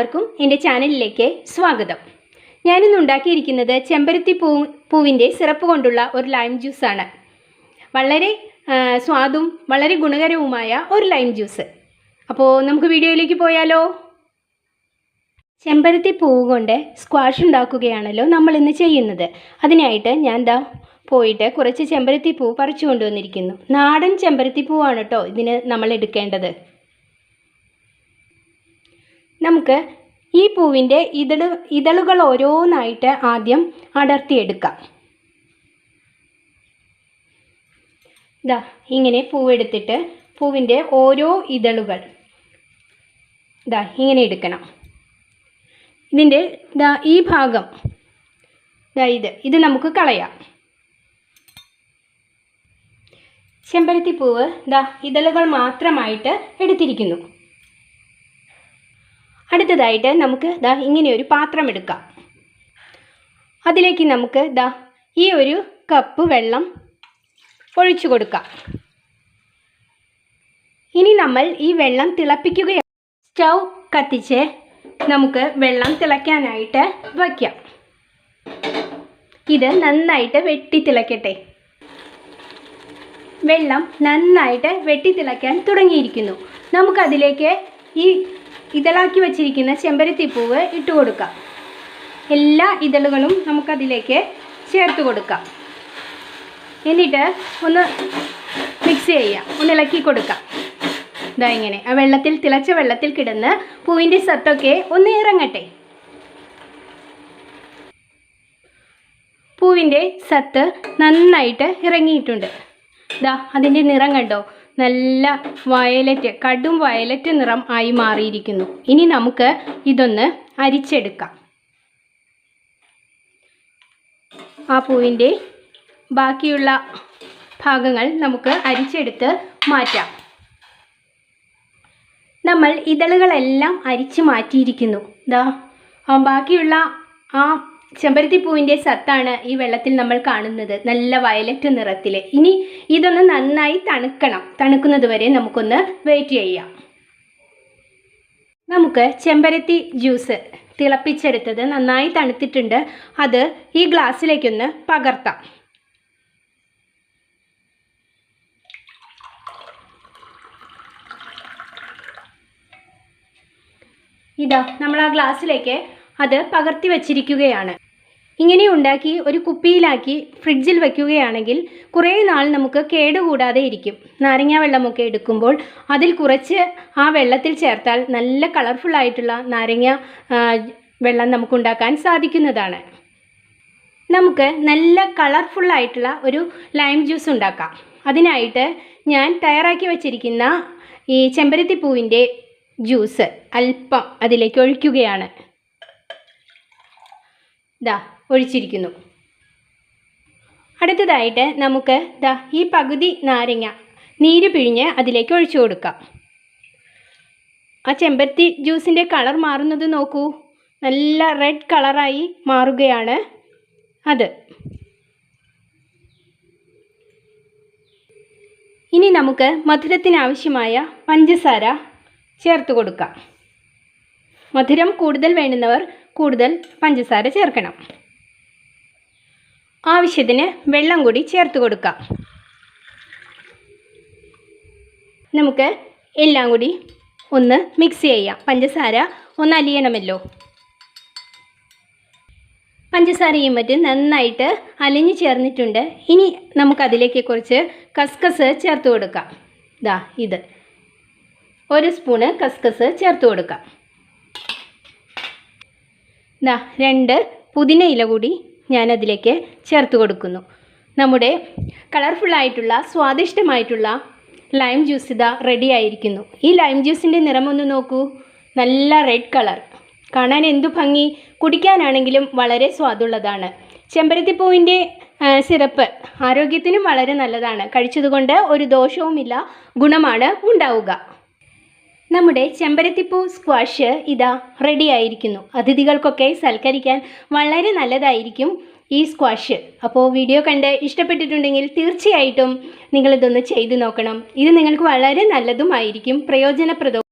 എല്ലാവർക്കും എന്റെ ചാനലിലേക്ക് സ്വാഗതം. ഞാനിന്ന് ഉണ്ടാക്കിയിരിക്കുന്നത് ചെമ്പരത്തി പൂ പൂവിന്റെ സിറപ്പ് കൊണ്ടുള്ള ഒരു ലൈം ജ്യൂസാണ് വളരെ സ്വാദും വളരെ ഗുണകരവുമായ ഒരു ലൈം ജ്യൂസ് അപ്പോൾ നമുക്ക് വീഡിയോയിലേക്ക് പോയാലോ? ചെമ്പരത്തി പൂവ് കൊണ്ട് സ്ക്വാഷ് ഉണ്ടാക്കുകയാണല്ലോ നമ്മൾ ഇന്ന് ചെയ്യുന്നത്. അതിനായിട്ട് ഞാൻ ദാ പോയിട്ട് കുറച്ച് ചെമ്പരത്തി പൂ പറിച്ചു കൊണ്ടുവന്നിരിക്കുന്നു നാടൻ ചെമ്പരത്തി പൂവാണ് കേട്ടോ ഇതിന് നമ്മൾ എടുക്കേണ്ടത്. നമുക്ക് ഈ പൂവിന്റെ ഇതൾ ഇതളുകൾ ഓരോന്നായിട്ട് ആദ്യം അടർത്തിയെടുക്കാം. ഇതാ ഇങ്ങനെ പൂവെടുത്തിട്ട് പൂവിന്റെ ഓരോ ഇതളുകൾ. ഇതാ ഇങ്ങനെ എടുക്കണം. ഇതിന്റെ ഇതാ ഈ ഭാഗം. ഇതാ ഇത് ഇത് നമുക്ക് കളയാം. ചെമ്പരത്തി പൂവ് ഇതാ ഇതളുകൾ മാത്രമായിട്ട് എടുത്തിരിക്കുന്നു. അടുത്തതായിട്ട് നമുക്ക് ദാ ഇങ്ങനെ ഒരു പാത്രം എടുക്കാം. അതിലേക്ക് നമുക്ക് ദാ ഈ ഒരു കപ്പ് വെള്ളം ഒഴിച്ചു കൊടുക്കാം. ഇനി നമ്മൾ ഈ വെള്ളം തിളപ്പിക്കുകയാണ്. സ്റ്റൗ കത്തിച്ച് നമുക്ക് വെള്ളം തിളയ്ക്കാനായിട്ട് വയ്ക്കാം. ഇത് നന്നായിട്ട് വെട്ടി തിളയ്ക്കട്ടെ വെള്ളം നന്നായിട്ട് വെട്ടി തിളയ്ക്കാൻ തുടങ്ങിയിരിക്കുന്നു. നമുക്കതിലേക്ക് ഈ ഇതളാക്കി വച്ചിരിക്കുന്ന ചെമ്പരത്തി പൂവ് ഇട്ട് കൊടുക്കാം. എല്ലാ ഇതളുകളും നമുക്കതിലേക്ക് ചേർത്ത് കൊടുക്കാം. എന്നിട്ട് ഒന്ന് മിക്സ് ചെയ്യാം. ഒന്ന് ഇളക്കി കൊടുക്കാം. ഇതാ ഇങ്ങനെ. ആ വെള്ളത്തിൽ തിളച്ച വെള്ളത്തിൽ കിടന്ന് പൂവിന്റെ സത്തൊക്കെ ഒന്ന് ഇറങ്ങട്ടെ. പൂവിന്റെ സത്ത് നന്നായിട്ട് ഇറങ്ങിയിട്ടുണ്ട്. ഇതാ അതിന്റെ നിറം കണ്ടോ? നല്ല വയലറ്റ് കടും വയലറ്റ് നിറം ആയി മാറിയിരിക്കുന്നു. ഇനി നമുക്ക് ഇതൊന്ന് അരിച്ചെടുക്കാം. ആ പൂവിന്റെ ബാക്കിയുള്ള ഭാഗങ്ങൾ നമുക്ക് അരിച്ചെടുത്ത് മാറ്റാം. നമ്മൾ ഇതളുകളെല്ലാം അരിച്ച് മാറ്റിയിരിക്കുന്നു. ആ ബാക്കിയുള്ള ആ ചെമ്പരത്തി പൂവിന്റെ സത്താണ് ഈ വെള്ളത്തിൽ നമ്മൾ കാണുന്നത് നല്ല വയലറ്റ് നിറത്തിൽ ഇനി ഇതൊന്ന് നന്നായി തണുക്കണം. തണുക്കുന്നത് വരെ നമുക്കൊന്ന് വെയിറ്റ് ചെയ്യാം. നമുക്ക് ചെമ്പരത്തി ജ്യൂസ് തിളപ്പിച്ചെടുത്തത് നന്നായി തണുത്തിട്ടുണ്ട്. അത് ഈ ഗ്ലാസ്സിലേക്കൊന്ന് പകർത്താം. ഇതാ നമ്മൾ ആ ഗ്ലാസ്സിലേക്ക് അത് പകർത്തി വച്ചിരിക്കുകയാണ്. ഇങ്ങനെ ഉണ്ടാക്കി ഒരു കുപ്പിയിലാക്കി ഫ്രിഡ്ജിൽ വയ്ക്കുകയാണെങ്കിൽ കുറേ നാൾ നമുക്ക് കേടുകൂടാതെ ഇരിക്കും. നാരങ്ങ വെള്ളമൊക്കെ എടുക്കുമ്പോൾ അതിൽ കുറച്ച് ആ വെള്ളത്തിൽ ചേർത്താൽ നല്ല കളർഫുള്ളായിട്ടുള്ള നാരങ്ങ വെള്ളം നമുക്കുണ്ടാക്കാൻ സാധിക്കുന്നതാണ്. നമുക്ക് നല്ല കളർഫുള്ളായിട്ടുള്ള ഒരു ലൈം ജ്യൂസ് ഉണ്ടാക്കാം. അതിനായിട്ട് ഞാൻ തയ്യാറാക്കി വച്ചിരിക്കുന്ന ഈ ചെമ്പരത്തിപ്പൂവിന്റെ ജ്യൂസ് അല്പം അതിലേക്ക് ഒഴിക്കുകയാണ്. ദാ ഒഴിച്ചിരിക്കുന്നു. അടുത്തതായിട്ട് നമുക്ക് ദാ ഈ പകുതി നാരങ്ങ നീര് പിഴിഞ്ഞ് അതിലേക്ക് ഒഴിച്ചു കൊടുക്കാം. ആ ചെമ്പരത്തി ജ്യൂസിന്റെ കളർ മാറുന്നത് നോക്കൂ. നല്ല റെഡ് കളറായി മാറുകയാണ് അത്. ഇനി നമുക്ക് മധുരത്തിനാവശ്യമായ പഞ്ചസാര ചേർത്ത് കൊടുക്കാം. മധുരം കൂടുതൽ വേണ്ടുന്നവർ കൂടുതൽ പഞ്ചസാര ചേർക്കണം. ആവശ്യത്തിന് വെള്ളം കൂടി ചേർത്ത് കൊടുക്കാം. നമുക്ക് എല്ലാം കൂടി ഒന്ന് മിക്സ് ചെയ്യാം. പഞ്ചസാര ഒന്ന് അലിയണമല്ലോ. പഞ്ചസാരയും മറ്റും നന്നായിട്ട് അലിഞ്ഞു ചേർന്നിട്ടുണ്ട്. ഇനി നമുക്കതിലേക്ക് കുറച്ച് കസ്കസ് ചേർത്ത് കൊടുക്കാം. ദാ ഇത്. ഒരു സ്പൂണ് കസ്കസ് ചേർത്ത് കൊടുക്കാം. ദാ രണ്ട് പുതിന ഇല കൂടി ഞാനതിലേക്ക് ചേർത്ത് കൊടുക്കുന്നു. നമ്മുടെ കളർഫുള്ളായിട്ടുള്ള സ്വാദിഷ്ടമായിട്ടുള്ള ലൈം ജ്യൂസ് ഇതാ റെഡി ആയിരിക്കുന്നു. ഈ ലൈം ജ്യൂസിന്റെ നിറമൊന്ന് നോക്കൂ. നല്ല റെഡ് കളർ കാണാൻ എന്തു ഭംഗി. കുടിക്കാനാണെങ്കിലും വളരെ സ്വാദുള്ളതാണ്. ചെമ്പരത്തിപ്പൂവിന്റെ സിറപ്പ് ആരോഗ്യത്തിനും വളരെ നല്ലതാണ്. കഴിച്ചതുകൊണ്ട് ഒരു ദോഷവുമില്ല. ഗുണമാണ് ഉണ്ടാവുക. നമ്മുടെ ചെമ്പരത്തിപ്പൂ സ്ക്വാഷ് ഇതാ റെഡി ആയിരിക്കുന്നു. അതിഥികൾക്കൊക്കെ സൽക്കരിക്കാൻ വളരെ നല്ലതായിരിക്കും ഈ സ്ക്വാഷ്. അപ്പോൾ വീഡിയോ കണ്ട് ഇഷ്ടപ്പെട്ടിട്ടുണ്ടെങ്കിൽ തീർച്ചയായിട്ടും നിങ്ങളിതൊന്ന് ചെയ്തു നോക്കണം. ഇത് നിങ്ങൾക്ക് വളരെ നല്ലതുമായിരിക്കും. പ്രയോജനപ്രദവും